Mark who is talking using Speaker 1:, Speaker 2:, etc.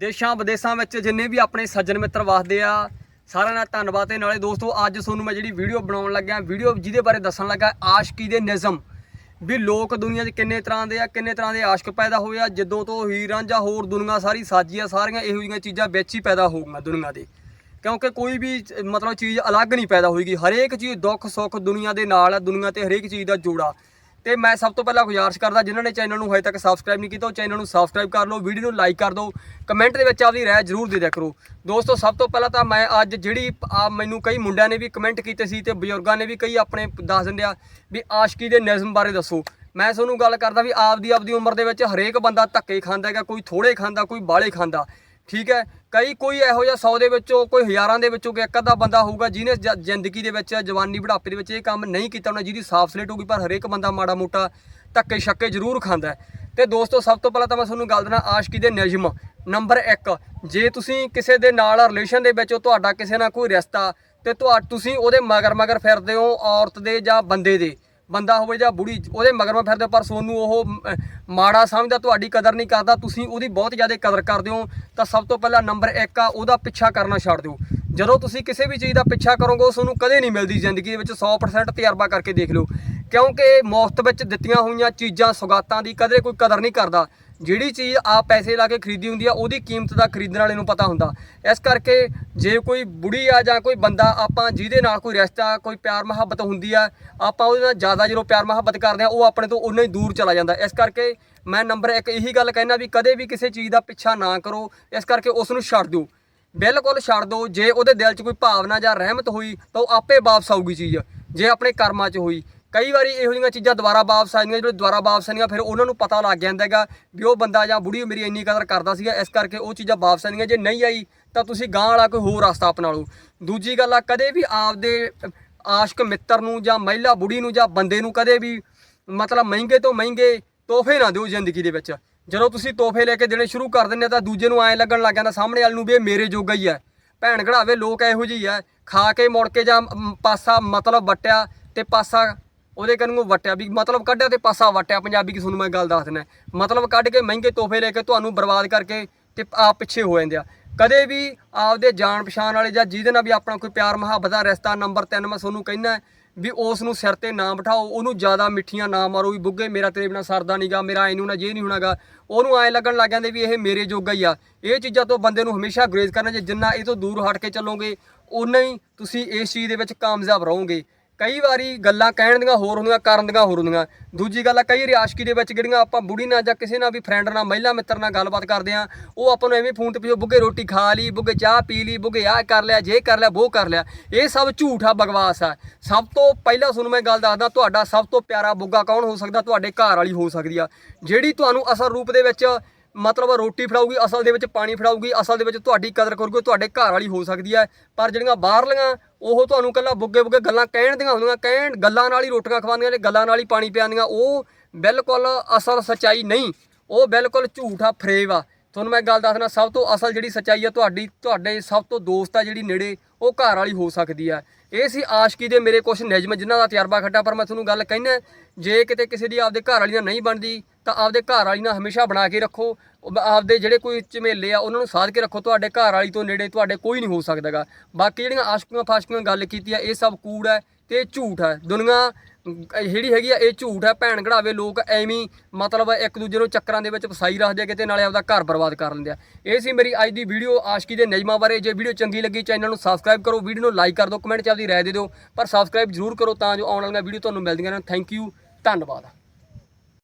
Speaker 1: ਦੇਸ਼ਾਂ ਵਿਦੇਸ਼ਾਂ ਵਿੱਚ ਜਿੰਨੇ ਵੀ ਆਪਣੇ ਸੱਜਣ ਮਿੱਤਰ ਵਸਦੇ ਆ, ਸਾਰਿਆਂ ਦਾ ਧੰਨਵਾਦ ਤੇ ਨਾਲੇ ਦੋਸਤੋ ਅੱਜ ਤੁਹਾਨੂੰ ਮੈਂ ਜਿਹੜੀ ਵੀਡੀਓ ਬਣਾਉਣ ਲੱਗਿਆ, ਵੀਡੀਓ ਜਿਹਦੇ ਬਾਰੇ ਦੱਸਣ ਲੱਗਾ, ਆਸ਼ਕੀ ਦੇ ਨਿਜ਼ਮ। ਵੀ ਲੋਕ ਦੁਨੀਆ 'ਚ ਕਿੰਨੇ ਤਰ੍ਹਾਂ ਦੇ ਆ, ਕਿੰਨੇ ਤਰ੍ਹਾਂ ਦੇ ਆਸ਼ਕ ਪੈਦਾ ਹੋਏ ਆ, ਜਦੋਂ ਤੋਂ ਹੀਰਾਂ ਜਾਂ ਹੋਰ ਦੁਨੀਆ ਸਾਰੀ ਸਾਜੀ ਆ ਸਾਰੀਆਂ ਇਹੋ ਜਿਹੀਆਂ ਚੀਜ਼ਾਂ ਵਿੱਚ ਹੀ ਪੈਦਾ ਹੋਊਗੀਆਂ ਦੁਨੀਆ ਦੇ। ਕਿਉਂਕਿ ਕੋਈ ਵੀ ਮਤਲਬ ਚੀਜ਼ ਅਲੱਗ ਨਹੀਂ ਪੈਦਾ ਹੋਏਗੀ, ਹਰੇਕ ਚੀਜ਼ ਦੁੱਖ ਸੁੱਖ ਦੁਨੀਆ ਦੇ ਨਾਲ ਆ, ਦੁਨੀਆ ਤੇ ਹਰੇਕ ਚੀਜ਼ ਦਾ ਜੋੜਾ। ਤੇ ਮੈਂ ਸਭ ਤੋਂ ਪਹਿਲਾਂ ਗੁਜ਼ਾਰਿਸ਼ ਕਰਦਾ ਜਿਨ੍ਹਾਂ ਨੇ ਚੈਨਲ ਨੂੰ ਹਜੇ ਤੱਕ ਸਬਸਕ੍ਰਾਈਬ ਨਹੀਂ ਕੀਤਾ, ਉਹ ਚੈਨਲ ਨੂੰ ਸਬਸਕ੍ਰਾਈਬ ਕਰ ਲਓ ਵੀਡੀਓ ਨੂੰ ਲਾਈਕ ਕਰ ਦਿਓ ਕਮੈਂਟ ਦੇ ਵਿੱਚ ਆਪਦੀ ਰਾਏ ਜ਼ਰੂਰ ਦੇ ਦਿਆ ਕਰੋ। ਦੋਸਤੋ, ਸਭ ਤੋਂ ਪਹਿਲਾਂ ਤਾਂ ਮੈਂ ਅੱਜ ਜਿਹੜੀ ਆ ਮੈਨੂੰ ਕਈ ਮੁੰਡਿਆਂ ਨੇ ਵੀ ਕਮੈਂਟ ਕੀਤੇ ਸੀ ਤੇ ਬਜ਼ੁਰਗਾਂ ਨੇ ਵੀ ਕਈ ਆਪਣੇ ਦੱਸ ਦਿੰਦੇ ਆ ਵੀ ਆਸ਼ਕੀ ਦੇ ਨਿਜ਼ਮ ਬਾਰੇ ਦੱਸੋ। ਮੈਂ ਤੁਹਾਨੂੰ ਗੱਲ ਕਰਦਾ ਵੀ ਆਪਦੀ ਆਪਦੀ ਉਮਰ ਦੇ ਵਿੱਚ ਹਰੇਕ ਬੰਦਾ ਧੱਕੇ ਖਾਂਦਾ ਹੈਗਾ, ਕੋਈ ਥੋੜੇ ਖਾਂਦਾ, ਕੋਈ ਬਾਲੇ ਖਾਂਦਾ। ਠੀਕ ਹੈ? ਕਈ ਕੋਈ ਇਹੋ ਜਿਹਾ 100 ਦੇ ਵਿੱਚੋਂ, ਕੋਈ ਹਜ਼ਾਰਾਂ ਦੇ ਵਿੱਚੋਂ ਕੋਈ ਇੱਕ ਅੱਧਾ ਬੰਦਾ ਹੋਊਗਾ ਜਿਹਨੇ ਜ- ਜ਼ਿੰਦਗੀ ਦੇ ਵਿੱਚ, ਜਵਾਨੀ ਬੁਢਾਪੇ ਦੇ ਵਿੱਚ ਇਹ ਕੰਮ ਨਹੀਂ ਕੀਤਾ ਉਹਨਾਂ ਜਿਹਦੀ ਸਾਫ਼ ਸਲੇਟ ਹੋਊਗੀ, ਪਰ ਹਰੇਕ ਬੰਦਾ ਮਾੜਾ ਮੋਟਾ ਧੱਕੇ ਛੱਕੇ ਜ਼ਰੂਰ ਖਾਂਦਾ ਹੈ। ਤੇ ਦੋਸਤੋ, ਸਭ ਤੋਂ ਪਹਿਲਾਂ ਤਾਂ ਮੈਂ ਤੁਹਾਨੂੰ ਗੱਲ ਦੇਣਾ ਆਸ਼ਕੀ ਦੇ ਨਿਯਮ ਨੰਬਰ 1 ਜੇ ਤੁਸੀਂ ਕਿਸੇ ਦੇ ਨਾਲ ਰਿਲੇਸ਼ਨ ਦੇ ਵਿੱਚ ਤੁਹਾਡਾ ਕਿਸੇ ਨਾਲ ਕੋਈ ਰਿਸ਼ਤਾ, ਤੇ ਤੁਹਾ, ਤੁਸੀਂ ਉਹਦੇ ਮਗਰ ਮਗਰ ਫਿਰਦੇ ਹੋ ਔਰਤ ਦੇ ਜਾਂ ਬੰਦੇ ਦੇ ਬੰਦਾ ਹੋਵੇ ਜਾਂ ਬੁੜੀ, ਉਹਦੇ ਮਗਰ ਮੈਂ ਫਿਰਦੇ, ਪਰ ਸੋਨੂੰ ਉਹ ਮਾੜਾ ਸਮਝਦਾ, ਤੁਹਾਡੀ ਕਦਰ ਨਹੀਂ ਕਰਦਾ, ਤੁਸੀਂ ਉਹਦੀ ਬਹੁਤ ਜ਼ਿਆਦਾ ਕਦਰ ਕਰਦੇ ਹੋ, ਤਾਂ ਸਭ ਤੋਂ ਪਹਿਲਾਂ ਨੰਬਰ 1 ਆ, ਉਹਦਾ ਪਿੱਛਾ ਕਰਨਾ ਛੱਡ ਦਿਓ। ਜਦੋਂ ਤੁਸੀਂ ਕਿਸੇ ਵੀ ਚੀਜ਼ ਦਾ ਪਿੱਛਾ ਕਰੋਗੇ, ਉਹ ਤੁਹਾਨੂੰ ਕਦੇ ਨਹੀਂ ਮਿਲਦੀ ਜ਼ਿੰਦਗੀ ਵਿੱਚ 100% ਤਜਰਬਾ ਕਰਕੇ ਦੇਖ ਲਓ। ਕਿਉਂਕਿ ਮੁਫਤ ਵਿੱਚ ਦਿੱਤੀਆਂ ਹੋਈਆਂ ਚੀਜ਼ਾਂ, ਸੁਗਾਤਾਂ ਦੀ ਕਦੇ ਕੋਈ ਕਦਰ ਨਹੀਂ ਕਰਦਾ। ਜਿਹੜੀ ਚੀਜ਼ ਆ ਪੈਸੇ ਲਾ ਕੇ ਖਰੀਦੀ ਹੁੰਦੀ ਆ, ਉਹਦੀ ਕੀਮਤ ਦਾ ਖਰੀਦਣ ਵਾਲੇ ਨੂੰ ਪਤਾ ਹੁੰਦਾ। ਇਸ ਕਰਕੇ ਜੇ ਕੋਈ ਬੁੜੀ ਆ ਜਾਂ ਕੋਈ ਬੰਦਾ, ਆਪਾਂ ਜਿਹਦੇ ਨਾਲ ਕੋਈ ਰਿਸ਼ਤਾ, ਕੋਈ ਪਿਆਰ ਮੁਹੱਬਤ ਹੁੰਦੀ ਆ, ਆਪਾਂ ਉਹਦੇ ਨਾਲ ਜ਼ਿਆਦਾ ਜਦੋਂ ਪਿਆਰ ਮੁਹੱਬਤ ਕਰਦੇ ਆ, ਉਹ ਆਪਣੇ ਤੋਂ ਉਨਾ ਹੀ ਦੂਰ ਚਲਾ ਜਾਂਦਾ। ਇਸ ਕਰਕੇ ਮੈਂ ਨੰਬਰ 1 ਇਹੀ ਗੱਲ ਕਹਿਣਾ ਵੀ ਕਦੇ ਵੀ ਕਿਸੇ ਚੀਜ਼ ਦਾ ਪਿੱਛਾ ਨਾ ਕਰੋ, ਇਸ ਕਰਕੇ ਉਸ ਨੂੰ ਛੱਡ ਦਿਓ। ਬਿਲਕੁਲ ਛੱਡ ਦਿਓ, ਜੇ ਉਹਦੇ ਦਿਲ 'ਚ ਕੋਈ ਭਾਵਨਾ ਜਾਂ ਰਹਿਮਤ ਹੋਈ, ਤਾਂ ਉਹ ਆਪੇ ਵਾਪਸ ਆਊਗੀ ਚੀਜ਼, ਜੇ ਆਪਣੇ ਕਰਮਾਂ 'ਚ ਹੋਈ। ਕਈ ਵਾਰੀ ਇਹੋ ਜਿਹੀਆਂ ਚੀਜ਼ਾਂ ਦੁਬਾਰਾ ਵਾਪਸ ਆਉਂਦੀਆਂ ਜਾਂਦੀਆਂ, ਜਿਹੜੇ ਦੁਬਾਰਾ ਵਾਪਸ ਆਉਂਦੀਆਂ ਫਿਰ ਉਹਨਾਂ ਨੂੰ ਪਤਾ ਲੱਗ ਜਾਂਦਾ ਹੈਗਾ ਵੀ ਉਹ ਬੰਦਾ ਜਾਂ ਬੁੜੀ ਮੇਰੀ ਇੰਨੀ ਕਦਰ ਕਰਦਾ ਸੀਗਾ, ਇਸ ਕਰਕੇ ਉਹ ਚੀਜ਼ਾਂ ਵਾਪਸ ਆਉਂਦੀਆਂ ਜੇ ਨਹੀਂ ਆਈ ਤਾਂ ਤੁਸੀਂ ਗਾਂ ਵਾਲਾ ਕੋਈ ਹੋਰ ਰਸਤਾ ਅਪਣਾ ਲਓ ਦੂਜੀ ਗੱਲ ਆ, ਕਦੇ ਵੀ ਆਪਦੇ ਆਸ਼ਕ ਮਿੱਤਰ ਨੂੰ ਜਾਂ ਮਹਿਲਾ ਬੁੜੀ ਨੂੰ ਜਾਂ ਬੰਦੇ ਨੂੰ ਕਦੇ ਵੀ ਮਤਲਬ ਮਹਿੰਗੇ ਤੋਂ ਮਹਿੰਗੇ ਤੋਹਫੇ ਨਾ ਦਿਓ ਜ਼ਿੰਦਗੀ ਦੇ ਵਿੱਚ। ਜਦੋਂ ਤੁਸੀਂ ਤੋਹਫੇ ਲੈ ਕੇ ਦੇਣੇ ਸ਼ੁਰੂ ਕਰ ਦਿੰਦੇ ਤਾਂ ਦੂਜੇ ਨੂੰ ਐਂ ਲੱਗਣ ਲੱਗ ਜਾਂਦਾ ਸਾਹਮਣੇ ਵਾਲੇ ਨੂੰ ਵੀ ਇਹ ਮੇਰੇ ਜੋਗਾ ਹੀ ਹੈ। ਭੈਣ ਘੜਾਵੇ ਲੋਕ ਇਹੋ ਜਿਹੀ ਹੈ ਖਾ ਕੇ ਮੁੜ ਕੇ ਜਾਂ ਪਾਸਾ ਮਤਲਬ ਵਟਿਆ ਤੇ ਪਾਸਾ ਉਹਦੇ ਕੰਨੂ ਵਟਿਆ ਵੀ, ਮਤਲਬ ਕੱਢਿਆ ਤੇ ਪਾਸਾ ਵਟਿਆ ਪੰਜਾਬੀ ਕੀ ਤੁਹਾਨੂੰ ਮੈਂ ਗੱਲ ਦੱਸ ਦਿੰਦਾ ਮਤਲਬ ਕੱਢ ਕੇ ਮਹਿੰਗੇ ਤੋਹਫੇ ਲੈ ਕੇ ਤੁਹਾਨੂੰ ਬਰਬਾਦ ਕਰਕੇ ਤੇ ਆਪ ਪਿੱਛੇ ਹੋ ਜਾਂਦੇ ਆ। ਕਦੇ ਵੀ ਆਪਦੇ ਜਾਣ ਪਛਾਣ ਵਾਲੇ ਜਾਂ ਜਿਹਦੇ ਨਾਲ ਵੀ ਆਪਣਾ ਕੋਈ ਪਿਆਰ ਮੁਹੱਬਤ ਦਾ ਰਿਸ਼ਤਾ ਨੰਬਰ 3 ਮੈਂ ਤੁਹਾਨੂੰ ਕਹਿੰਦਾ ਵੀ ਉਸ ਨੂੰ ਸਿਰ ਤੇ ਨਾ ਬਿਠਾਓ, ਉਹਨੂੰ ਜ਼ਿਆਦਾ ਮਿੱਠੀਆਂ ਨਾ ਮਾਰੋ ਵੀ, ਬੁੱਗੇ ਮੇਰਾ ਤੇਰੇ ਬਿਨਾ ਸਰਦਾ ਨਹੀਂਗਾ ਮੇਰਾ ਇਹਨੂੰ ਨਾ ਜੇ ਨਹੀਂ ਹੋਣਾਗਾ। ਉਹਨੂੰ ਐਂ ਲੱਗਣ ਲੱਗ ਜਾਂਦੇ ਵੀ ਇਹ ਮੇਰੇ ਜੋਗਾ ਹੀ ਆ। ਇਹ ਚੀਜ਼ਾਂ ਤੋਂ ਬੰਦੇ ਨੂੰ ਹਮੇਸ਼ਾ ਗਰੇਜ਼ ਕਰਨਾ ਜੇ ਜਿੰਨਾ ਇਹ ਤੋਂ ਦੂਰ ਹਟ ਕੇ ਚੱਲੋਗੇ ਉਨਾ ਹੀ ਤੁਸੀਂ ਇਸ ਚੀਜ਼ ਦੇ ਵਿੱਚ ਕਾਮਯਾਬ ਰਹੋਗੇ। ਕਈ ਵਾਰੀ ਗੱਲਾਂ ਕਹਿਣ ਦੀਆਂ ਹੋਰ ਹੁੰਦੀਆਂ, ਕਰਨ ਦੀਆਂ ਹੋਰ ਹੁੰਦੀਆਂ। ਦੂਜੀ ਗੱਲ ਆ, ਕਈ ਵਾਰੀ ਦੇ ਵਿੱਚ ਜਿਹੜੀਆਂ ਆਪਾਂ ਬੁੜੀ ਨਾਲ ਜਾਂ ਕਿਸੇ ਨਾਲ ਵੀ ਫਰੈਂਡ ਨਾਲ, ਮਹਿਲਾ ਮਿੱਤਰ ਨਾਲ ਗੱਲਬਾਤ ਕਰਦੇ ਆ ਉਹ ਆਪਾਂ ਨੂੰ ਐਵੇਂ ਫੋਨ ਤੇ ਪੁੱਛੋ, ਬੁੱਗੇ ਰੋਟੀ ਖਾ ਲਈ, ਬੁੱਗੇ ਚਾਹ ਪੀ ਲਈ, ਬੁੱਗੇ ਆਹ ਕਰ ਲਿਆ, ਜੇ ਕਰ ਲਿਆ ਉਹ ਕਰ ਲਿਆ। ਇਹ ਸਭ ਝੂਠ ਆ ਬਗਵਾਸ ਆ। ਸਭ ਤੋਂ ਪਹਿਲਾਂ ਤੁਹਾਨੂੰ ਮੈਂ ਗੱਲ ਦੱਸਦਾ, ਤੁਹਾਡਾ ਸਭ ਤੋਂ ਪਿਆਰਾ ਬੁੱਗਾ ਕੌਣ ਹੋ ਸਕਦਾ? ਤੁਹਾਡੇ ਘਰ ਵਾਲੀ ਹੋ ਸਕਦੀ ਆ। ਜਿਹੜੀ ਤੁਹਾਨੂੰ ਅਸਲ ਰੂਪ ਦੇ ਵਿੱਚ ਮਤਲਬ ਰੋਟੀ ਫੜਾਊਗੀ, ਅਸਲ ਦੇ ਵਿੱਚ ਪਾਣੀ ਫੜਾਊਗੀ, ਅਸਲ ਦੇ ਵਿੱਚ ਤੁਹਾਡੀ ਕਦਰ ਕਰੂਗੀ ਉਹ ਤੁਹਾਡੇ ਘਰ ਵਾਲੀ ਹੋ ਸਕਦੀ ਹੈ। ਪਰ ਜਿਹੜੀਆਂ ਬਾਹਰਲੀਆਂ, ਉਹ ਤੁਹਾਨੂੰ ਕੱਲਾ ਬੁੱਗੇ ਬੁੱਗੇ ਗੱਲਾਂ ਕਹਿਣ ਦੀਆਂ ਹੁੰਦੀਆਂ, ਕਹਿਣ ਗੱਲਾਂ ਨਾਲ ਹੀ ਰੋਟੀਆਂ ਖਵਾਉਂਦੀਆਂ ਨੇ, ਗੱਲਾਂ ਨਾਲ ਹੀ ਪਾਣੀ ਪਿਆਉਂਦੀਆਂ, ਉਹ ਬਿਲਕੁਲ ਅਸਲ ਸਚਾਈ ਨਹੀਂ। ਉਹ ਬਿਲਕੁਲ ਝੂਠ ਆ ਫਰੇਬ ਆ। ਤੁਹਾਨੂੰ ਮੈਂ ਗੱਲ ਦੱਸਣਾ ਸਭ ਤੋਂ ਅਸਲ ਜਿਹੜੀ ਸਚਾਈ ਆ ਤੁਹਾਡੀ, ਤੁਹਾਡੇ ਸਭ ਤੋਂ ਦੋਸਤ ਆ ਜਿਹੜੀ ਨੇੜੇ, ਉਹ ਘਰ ਵਾਲੀ ਹੋ ਸਕਦੀ ਆ। ਇਹ ਸੀ ਆਸ਼ਕੀ ਦੇ ਮੇਰੇ ਕੁਝ ਨਿਯਮ, ਜਿਨ੍ਹਾਂ ਦਾ ਤਜਰਬਾ ਖੱਟਾ, ਪਰ ਮੈਂ ਤੁਹਾਨੂੰ ਗੱਲ ਕਹਿਣਾ ਜੇ ਕਿਤੇ ਕਿਸੇ ਦੀ ਆਪਦੇ ਘਰ ਵਾਲੀ ਨਾਲ ਨਹੀਂ ਬਣਦੀ ਤਾਂ ਆਪਦੇ ਘਰ ਵਾਲੀ ਨਾਲ ਹਮੇਸ਼ਾ ਬਣਾ ਕੇ ਰੱਖੋ। ਆਪਦੇ ਜਿਹੜੇ ਕੋਈ ਝਮੇਲੇ ਆ, ਉਹਨਾਂ ਨੂੰ ਸਾਧ ਕੇ ਰੱਖੋ। ਤੁਹਾਡੇ ਘਰ ਵਾਲੀ ਤੋਂ ਨੇੜੇ ਤੁਹਾਡੇ ਕੋਈ ਨਹੀਂ ਹੋ ਸਕਦਾਗਾ। ਬਾਕੀ ਜਿਹੜੀਆਂ ਆਸ਼ਕੀਆਂ ਫਾਸ਼ਕੀਆਂ ਗੱਲ ਕੀਤੀ ਆ, ਇਹ ਸਭ ਕੂੜ ਹੈ ਤੇ ਇਹ ਝੂਠ ਹੈ। ਦੁਨੀਆ ਜਿਹੜੀ ਹੈਗੀ ਆ, ਇਹ ਝੂਠ ਹੈ। ਭੈਣ ਘੜਾਵੇ ਲੋਕ ਐਵੇਂ ਮਤਲਬ ਇੱਕ ਦੂਜੇ ਨੂੰ ਚੱਕਰਾਂ ਦੇ ਵਿੱਚ ਫਸਾਈ ਰੱਖਦੇ ਆ ਕਿਤੇ ਨਾਲੇ ਆਪਦਾ ਘਰ ਬਰਬਾਦ ਕਰ ਲੈਂਦੇ ਆ। ਇਹ ਸੀ ਮੇਰੀ ਅੱਜ ਦੀ ਵੀਡੀਓ। ਆਸ਼ਕੀ ਦੇ ਨਿਯਮਾਂ ਬਾਰੇ ਜੇ ਵੀਡੀਓ ਚੰਗੀ ਲੱਗੀ, ਚੈਨਲ ਨੂੰ ਸਬਸਕ੍ਰਾਈਬ ਕਰੋ, ਵੀਡੀਓ ਨੂੰ ਲਾਈਕ ਕਰ ਦਿਓ, ਕਮੈਂਟ 'ਚ ਆਪਦੀ ਰਾਏ ਦੇ ਦਿਓ। ਪਰ ਸਬਸਕ੍ਰਾਈਬ ਜ਼ਰੂਰ ਕਰੋ ਤਾਂ ਜੋ ਆਉਣ ਵਾਲੀਆਂ ਵੀਡੀਓ ਤੁਹਾਨੂੰ ਮਿਲਦੀਆਂ ਰਹਿਣ। ਥੈਂਕ ਯੂ ਧੰਨਵਾਦ।